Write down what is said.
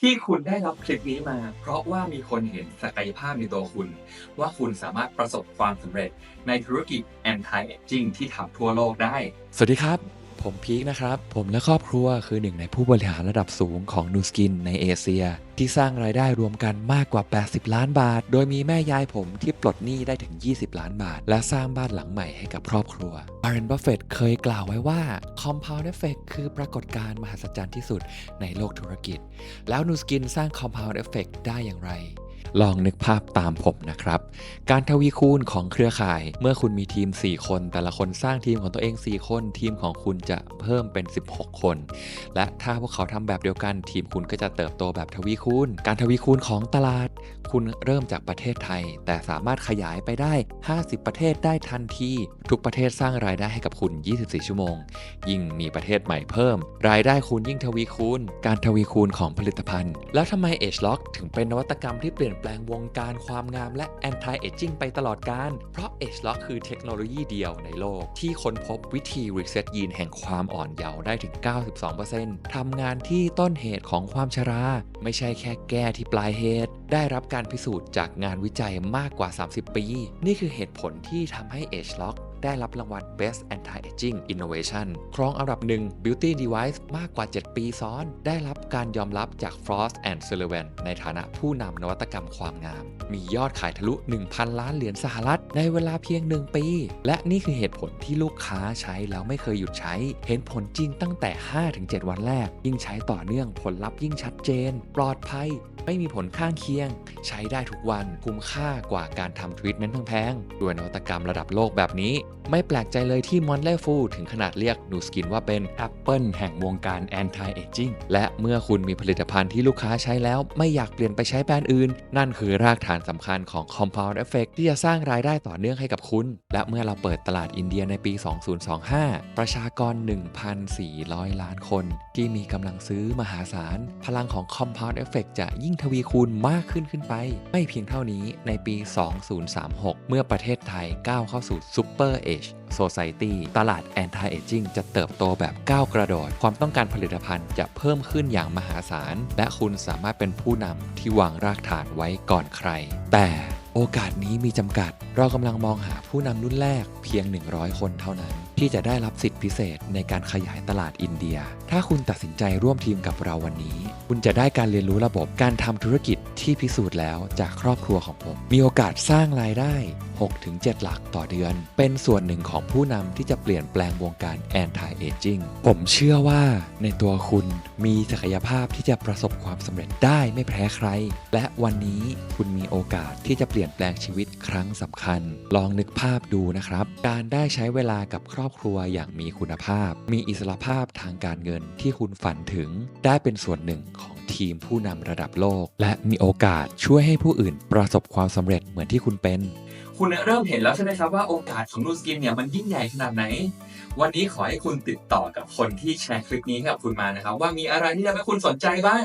ที่คุณได้รับคลิปนี้มา เพราะว่ามีคนเห็นศักยภาพในตัวคุณ ว่าคุณสามารถประสบความสำเร็จในธุรกิจ anti aging ที่ทำทั่วโลกได้ สวัสดีครับ ผมพีคนะครับ ผมและครอบครัวคือหนึ่งในผู้บริหารระดับสูงของนูสกินในเอเชีย ที่สร้างรายได้รวมกันมากกว่า 80 ล้านบาท โดยมีแม่ยายผมที่ปลดหนี้ได้ถึง 20 ล้านบาท และสร้างบ้านหลังใหม่ให้กับครอบครัว Warren Buffett เคยกล่าวไว้ว่า Compound Effect คือปรากฏการณ์มหัศจรรย์ที่สุดในโลกธุรกิจ แล้วนูสกินสร้าง Compound Effect ได้อย่างไร ลองนึกภาพตามผมนะครับ การทวีคูณของเครือข่าย เมื่อคุณมีทีม 4 คน แต่ละคนสร้างทีมของตัวเอง 4 คน ทีมของคุณจะเพิ่มเป็น 16 คน และถ้าพวกเขาทำแบบเดียวกัน ทีมคุณก็จะเติบโตแบบทวีคูณ การทวีคูณของตลาด คุณเริ่มจากประเทศไทย แต่สามารถขยายไปได้ 50 ประเทศได้ทันที ทุกประเทศสร้างรายได้ให้กับคุณ 24 ชั่วโมง ยิ่งมีประเทศใหม่เพิ่ม รายได้คุณยิ่งทวีคูณ การทวีคูณของผลิตภัณฑ์ แล้วทำไม Age Lock ถึงเป็นนวัตกรรมที่เปลี่ยนแปลงวงการความงามและ Anti Aging ไปตลอดการ เพราะ Age Lock คือเทคโนโลยีเดียวในโลก ที่ค้นพบวิธีรีเซ็ตยีนแห่งความอ่อนเยาว์ได้ถึง 92%ทำงานที่ต้นเหตุของความชรา ไม่ใช่แค่แก้ที่ปลายเหตุ ได้รับการพิสูจน์จากงานวิจัยมากกว่า 30 ปี นี่คือเหตุผลที่ทำให้ Age Lock ได้รับรางวัล Best Anti-Aging Innovation ครองอันดับหนึ่ง Beauty Device มากกว่า 7 ปีซ้อน ได้รับการยอมรับจาก Frost and Sullivan ในฐานะผู้นำนวัตกรรมความงาม มียอดขายทะลุ 1,000 ล้านเหรียญสหรัฐ ในเวลาเพียง 1 ปี และนี่คือเหตุผลที่ลูกค้าใช้แล้วไม่เคยหยุดใช้ เห็นผลจริงตั้งแต่ 5-7 วันแรก ยิ่งใช้ต่อเนื่องผลลัพธ์ยิ่งชัดเจน ปลอดภัย ไม่มีผลข้างเคียง ใช้ได้ทุกวันคุ้มค่ากว่าการทำทรีทเมนต์แพงๆด้วยนวัตกรรมระดับโลกแบบนี้ไม่แปลกใจเลยที่มอนเลฟูถึงขนาดเรียกนูสกินว่าเป็น Apple แห่งวงการ Anti Aging และเมื่อคุณมีผลิตภัณฑ์ที่ลูกค้าใช้แล้วไม่อยากเปลี่ยนไปใช้แบรนด์อื่น นั่นคือรากฐานสำคัญของ Compound Effect ที่จะสร้างรายได้ต่อเนื่องให้กับคุณ และเมื่อเราเปิดตลาดอินเดียในปี 2025 ประชากร 1,400 ล้านคน ที่มีกำลังซื้อมหาศาล พลังของ Compound Effect จะยิ่งทวีคูณมากขึ้นขึ้นไป ไม่เพียงเท่านี้ในปี 2036 เมื่อประเทศไทยก้าวเข้าสู่ Super Age Society ตลาด Anti Aging จะเติบโตแบบก้าวกระโดด ความต้องการผลิตภัณฑ์จะเพิ่มขึ้นอย่างมหาศาล และคุณสามารถเป็นผู้นำที่วางรากฐานไว้ก่อนใคร แต่โอกาสนี้มีจำกัด เรากำลังมองหาผู้นำรุ่นแรกเพียง 100 คนเท่านั้น ที่จะได้รับสิทธิพิเศษในการขยายตลาดอินเดีย ถ้าคุณตัดสินใจร่วมทีมกับเราวันนี้ คุณจะได้การเรียนรู้ระบบการทำธุรกิจที่พิสูจน์แล้วจากครอบครัวของผม มีโอกาสสร้างรายได้ 6-7 หลักต่อเดือน เป็นส่วนหนึ่งของผู้นำที่จะเปลี่ยนแปลงวงการ Anti Aging ผมเชื่อว่าในตัวคุณมีศักยภาพที่จะประสบความสำเร็จได้ไม่แพ้ใคร และวันนี้คุณมีโอกาสที่จะเปลี่ยนแปลงชีวิตครั้งสำคัญ ลองนึกภาพดูนะครับ การได้ใช้เวลากับครอบอบครัวอย่างมีคุณภาพ มีอิสรภาพทางการเงินที่คุณฝันถึง ได้เป็นส่วนหนึ่งของทีมผู้นำระดับโลก และมีโอกาสช่วยให้ผู้อื่นประสบความสำเร็จเหมือนที่คุณเป็น คุณเริ่มเห็นแล้วใช่ไหมครับว่าโอกาสของนูสกินเนี่ยมันยิ่งใหญ่ขนาดไหน วันนี้ขอให้คุณติดต่อกับคนที่แชร์คลิปนี้ให้กับคุณมานะครับ ว่ามีอะไรที่ทำให้คุณสนใจบ้าง